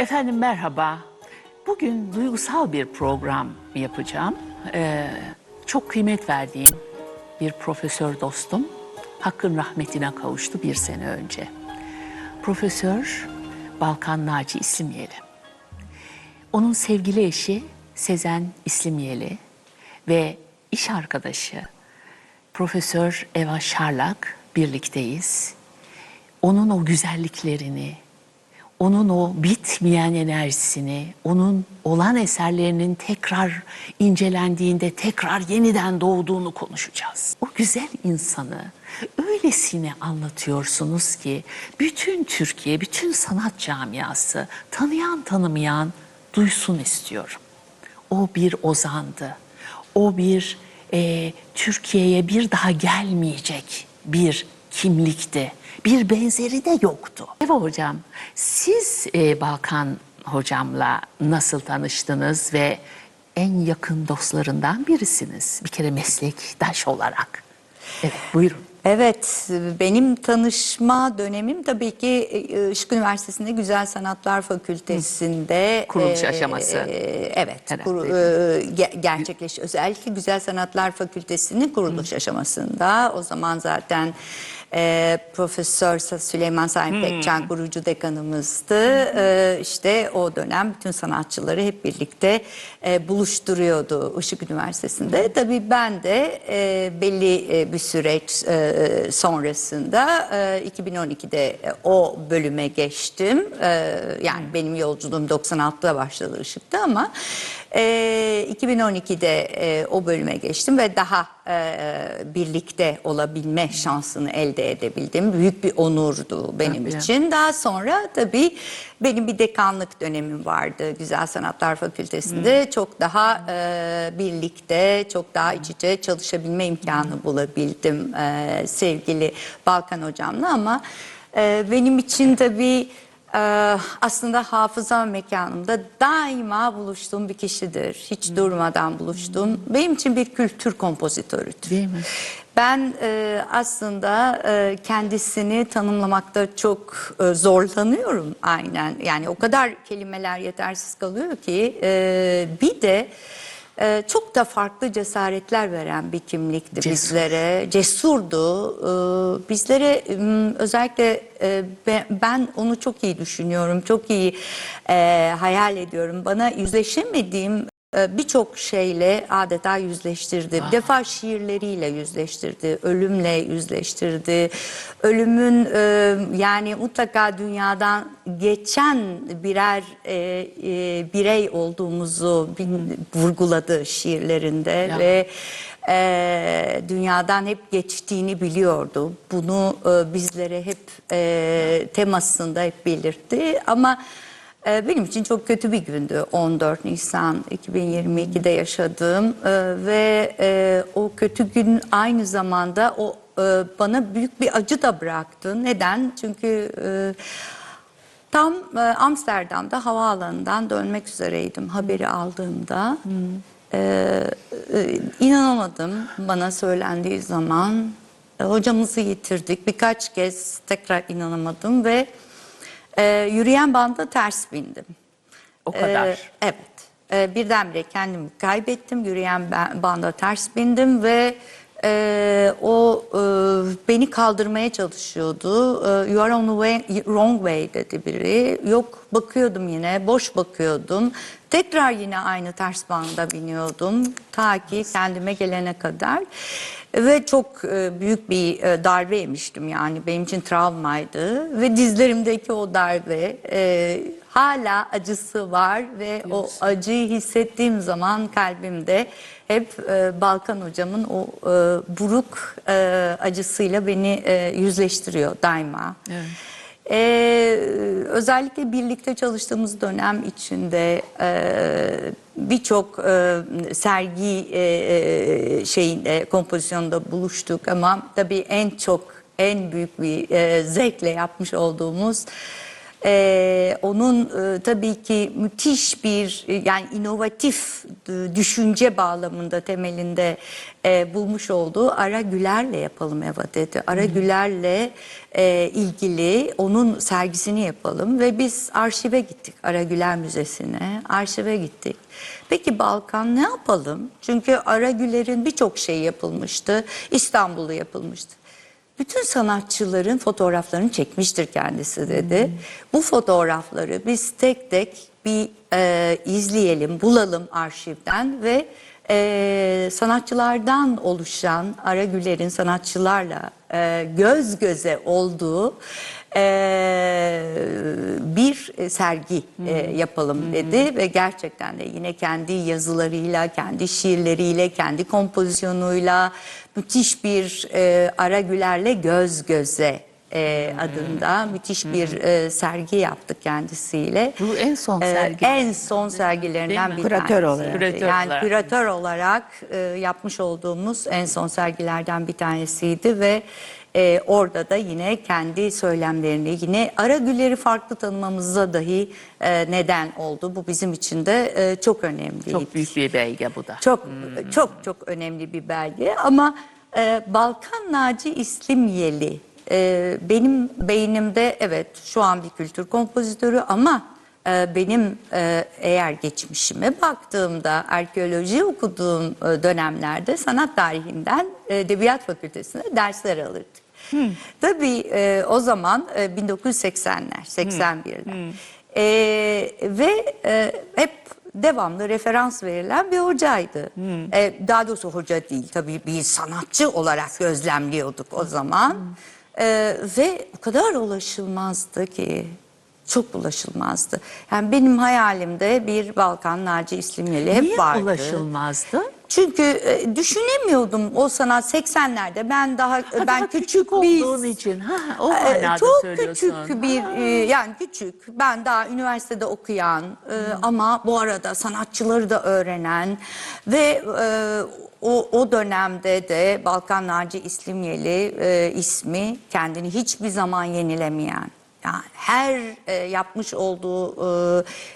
Efendim merhaba. Bugün duygusal bir program yapacağım. Ee, çok kıymet verdiğim bir profesör dostum Hakkın rahmetine kavuştu bir sene önce. Profesör Balkan Naci İslimyeli. Onun sevgili eşi Sezen İslimyeli ve iş arkadaşı Profesör Eva Şarlak birlikteyiz. Onun o güzelliklerini, onun o bitmeyen enerjisini, onun olan eserlerinin tekrar incelendiğinde tekrar yeniden doğduğunu konuşacağız. O güzel insanı öylesine anlatıyorsunuz ki bütün Türkiye, bütün sanat camiası tanıyan tanımayan duysun istiyorum. O bir ozandı. O bir e, Türkiye'ye bir daha gelmeyecek bir kimlikti. Bir benzeri de yoktu. Eva hocam, siz e, Balkan hocamla nasıl tanıştınız ve en yakın dostlarından birisiniz. Bir kere meslektaş olarak. Evet, buyurun. Evet, benim tanışma dönemim tabii ki e, Işık Üniversitesi'nde Güzel Sanatlar Fakültesi'nde. Kuruluş e, aşaması. e, evet, Herhalde. kur, e, ge- gerçekleş. Özellikle Güzel Sanatlar Fakültesi'nin kuruluş aşamasında. O zaman zaten e, Profesör Süleyman Saim Pekcan kurucu dekanımızdı. E, işte o dönem bütün sanatçıları hep birlikte e, buluşturuyordu Işık Üniversitesi'nde. Tabii ben de e, belli e, bir süreç e, sonrasında e, 2012'de e, o bölüme geçtim. E, yani benim yolculuğum 96'da başladı Işık'ta ama e, 2012'de e, o bölüme geçtim ve daha e, birlikte olabilme şansını elde edebildim. Büyük bir onurdu benim Tabii. için. Daha sonra tabii benim bir dekanlık dönemim vardı Güzel Sanatlar Fakültesi'nde. Çok daha e, birlikte, çok daha iç içe çalışabilme imkanı bulabildim e, sevgili Balkan hocamla ama e, benim için tabii e, aslında hafıza mekanımda daima buluştuğum bir kişidir. Hiç durmadan buluştuğum. Benim için bir kültür kompozitörüdür. Değil mi? Ben e, aslında e, kendisini tanımlamakta çok e, zorlanıyorum aynen. Yani o kadar kelimeler yetersiz kalıyor ki e, bir de e, çok da farklı cesaretler veren bir kimlikti Cesur. bizlere. Cesurdu. E, bizlere özellikle e, be- ben onu çok iyi düşünüyorum, çok iyi e, hayal ediyorum. Bana yüzleşemediğim birçok şeyle adeta yüzleştirdi. Bir defa şiirleriyle yüzleştirdi, ölümle yüzleştirdi. Ölümün e, yani mutlaka dünyadan geçen birer e, e, birey olduğumuzu vurguladı şiirlerinde Ya. ve e, dünyadan hep geçtiğini biliyordu. Bunu e, bizlere hep e, temasında hep belirtti ama benim için çok kötü bir gündü 14 Nisan 2022'de yaşadığım e, ve e, o kötü gün aynı zamanda o e, bana büyük bir acı da bıraktı. Neden? Çünkü e, tam Amsterdam'da havaalanından dönmek üzereydim haberi aldığımda. E, e, inanamadım bana söylendiği zaman. Hocamızı yitirdik. Birkaç kez tekrar inanamadım ve e, yürüyen banda ters bindim. O kadar. Ee, evet. Ee, birdenbire kendimi kaybettim. Yürüyen banda ters bindim ve e, o e, beni kaldırmaya çalışıyordu. E, you are on the way, wrong way dedi biri. Yok bakıyordum yine, boş bakıyordum. Tekrar yine aynı ters banda biniyordum. Ta ki kendime gelene kadar. Ve çok e, büyük bir e, darbe yemiştim yani benim için travmaydı. Ve dizlerimdeki o darbe e, hala acısı var ve o acıyı hissettiğim zaman kalbimde hep e, Balkan hocamın o e, buruk e, acısıyla beni e, yüzleştiriyor daima. Evet. Ee, özellikle birlikte çalıştığımız dönem içinde e, birçok e, sergi e, e, şeyinde kompozisyonda buluştuk ama tabii en çok en büyük bir e, zevkle yapmış olduğumuz Ee, onun e, tabii ki müthiş bir e, yani inovatif e, düşünce bağlamında temelinde e, bulmuş olduğu Ara Güler'le yapalım Eva dedi. Ara Güler'le e, ilgili onun sergisini yapalım ve biz arşive gittik. Ara Güler Müzesi'ne arşive gittik. Peki Balkan ne yapalım? Çünkü Ara Güler'in birçok şey yapılmıştı. İstanbul'da yapılmıştı. Bütün sanatçıların fotoğraflarını çekmiştir kendisi dedi. Bu fotoğrafları biz tek tek bir e, izleyelim, bulalım arşivden ve e, sanatçılardan oluşan Ara Güler'in sanatçılarla e, göz göze olduğu e, bir sergi e, yapalım dedi ve gerçekten de yine kendi yazılarıyla, kendi şiirleriyle, kendi kompozisyonuyla müthiş bir e, Ara Güler'le göz göze e, adında müthiş bir e, sergi yaptık kendisiyle. Bu en son Ee, sergi. en son sergilerinden bir? Küratör tanesi. olarak. Küratör yani olarak. küratör olarak e, yapmış olduğumuz en son sergilerden bir tanesiydi ve e, orada da yine kendi söylemlerini yine ara gülleri farklı tanımamıza dahi e, neden oldu. Bu bizim için de e, çok önemliydi. Çok büyük bir belge bu da. Çok çok çok önemli bir belge ama e, Balkan Naci İslimyeli e, benim beynimde evet şu an bir kültür kompozitörü ama e, benim e, eğer geçmişime baktığımda arkeoloji okuduğum e, dönemlerde sanat tarihinden e, Edebiyat Fakültesi'nde dersler alırdık. Tabii e, o zaman e, 1980'ler, 81'ler. E, ve e, hep devamlı referans verilen bir hocaydı. E, daha doğrusu hoca değil tabii bir sanatçı olarak gözlemliyorduk o zaman. E, ve o kadar ulaşılmazdı ki çok ulaşılmazdı. Yani benim hayalimde bir Balkan Naci İslimyeli hep Niye vardı. ulaşılmazdı? Çünkü e, düşünemiyordum o sanat 80'lerde ben daha Ha, ben daha küçük, olduğun bir için. Ha, o manada çok küçük bir e, yani küçük. Ben daha üniversitede okuyan e, ama bu arada sanatçıları da öğrenen ve e, o, o dönemde de Balkan Naci İslimyeli e, ismi kendini hiçbir zaman yenilemeyen her e, yapmış olduğu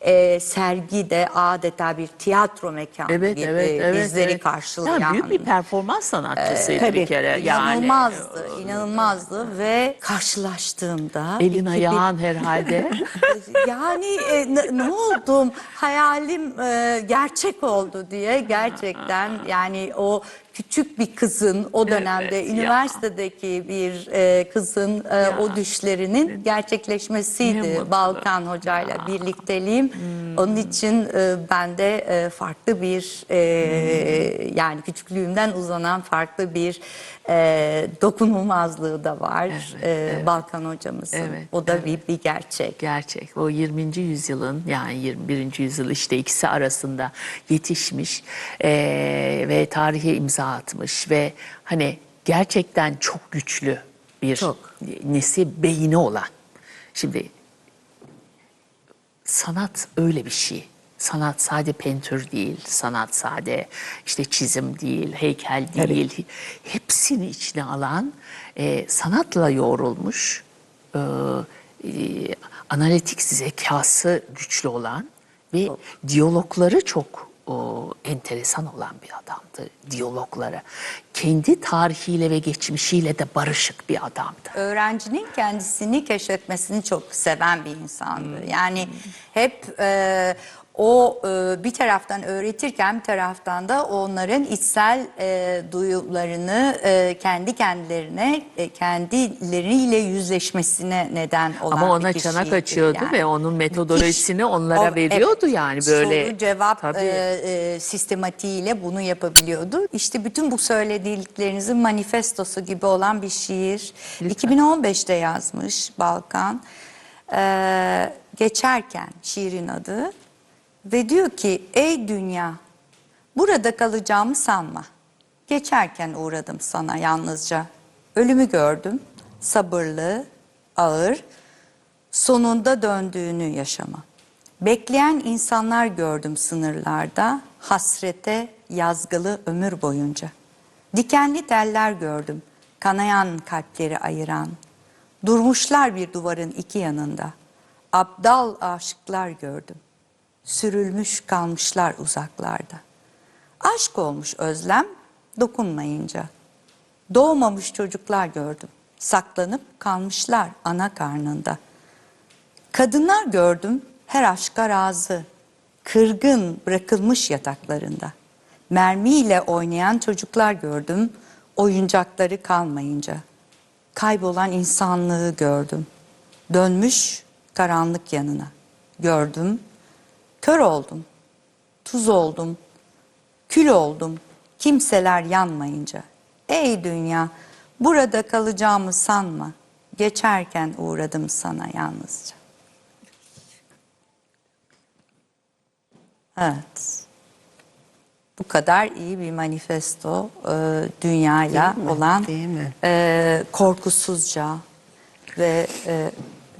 e, e, sergi de adeta bir tiyatro mekanı Evet, gibi evet, evet. bizleri evet. karşılayan. Ya büyük bir performans sanatçısıydı Tabii, bir kere. Yani İnanılmazdı, inanılmazdı ve karşılaştığımda elin ayağın herhalde. yani e, ne, ne oldum hayalim e, gerçek oldu diye gerçekten yani o küçük bir kızın o dönemde Evet ya. üniversitedeki bir e, kızın e, Ya. o düşlerinin gerçekleşmesiydi. Balkan hocayla birlikteliğim. Onun için e, bende e, farklı bir e, yani küçüklüğümden uzanan farklı bir e, dokunulmazlığı da var e, Balkan hocamızın. Evet, o da bir, bir gerçek. Gerçek. O 20. yüzyılın yani 21. yüzyıl işte ikisi arasında yetişmiş eee, ve tarihe imza atmış ve hani gerçekten çok güçlü bir Çok. nesi beyni olan. Şimdi sanat öyle bir şey. Sanat sade pentür değil, sanat sade işte çizim değil, heykel değil. Hepsini içine alan, e, sanatla yoğrulmuş, e, e, analitik zekası güçlü olan ve diyalogları çok o, enteresan olan bir adamdı. Diyalogları. Kendi tarihiyle ve geçmişiyle de barışık bir adamdı. öğrencinin kendisini keşfetmesini çok seven bir insandı. Yani hep e, o e, bir taraftan öğretirken bir taraftan da onların içsel e, duyularını e, kendi kendilerine, e, kendileriyle yüzleşmesine neden olan Ama ona bir çanak kişiydi açıyordu yani. ve onun metodolojisini Müthiş. onlara O- veriyordu evet. yani böyle. Soru cevap Tabii. e, e, sistematiğiyle bunu yapabiliyordu. İşte bütün bu söylediklerinizin manifestosu gibi olan bir şiir. 2015'te yazmış Balkan. Ee, geçerken şiirin adı ve diyor ki ey dünya burada kalacağımı sanma. Geçerken uğradım sana yalnızca. Ölümü gördüm. Sabırlı, ağır, sonunda döndüğünü yaşama. Bekleyen insanlar gördüm sınırlarda, hasrete yazgılı ömür boyunca. Dikenli teller gördüm, kanayan kalpleri ayıran. Durmuşlar bir duvarın iki yanında. Abdal aşıklar gördüm. Sürülmüş kalmışlar uzaklarda. Aşk olmuş özlem dokunmayınca. Doğmamış çocuklar gördüm. Saklanıp kalmışlar ana karnında. Kadınlar gördüm her aşka razı. Kırgın bırakılmış yataklarında. Mermiyle oynayan çocuklar gördüm. Oyuncakları kalmayınca. Kaybolan insanlığı gördüm. Dönmüş karanlık yanına. Gördüm. Kör oldum. Tuz oldum. Kül oldum. Kimseler yanmayınca. Ey dünya, burada kalacağımı sanma. Geçerken uğradım sana yalnızca. Evet. Bu kadar iyi bir manifesto e, dünyayla Değil mi? olan Değil mi? e, korkusuzca ve e,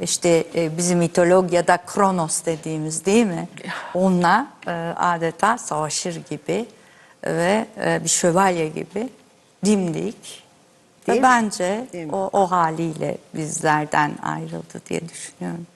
işte e, bizim mitologiyada Kronos dediğimiz değil mi? Onunla e, adeta savaşır gibi ve e, bir şövalye gibi dimdik. Değil Ve mi? bence Değil mi? o, o haliyle bizlerden ayrıldı diye düşünüyorum.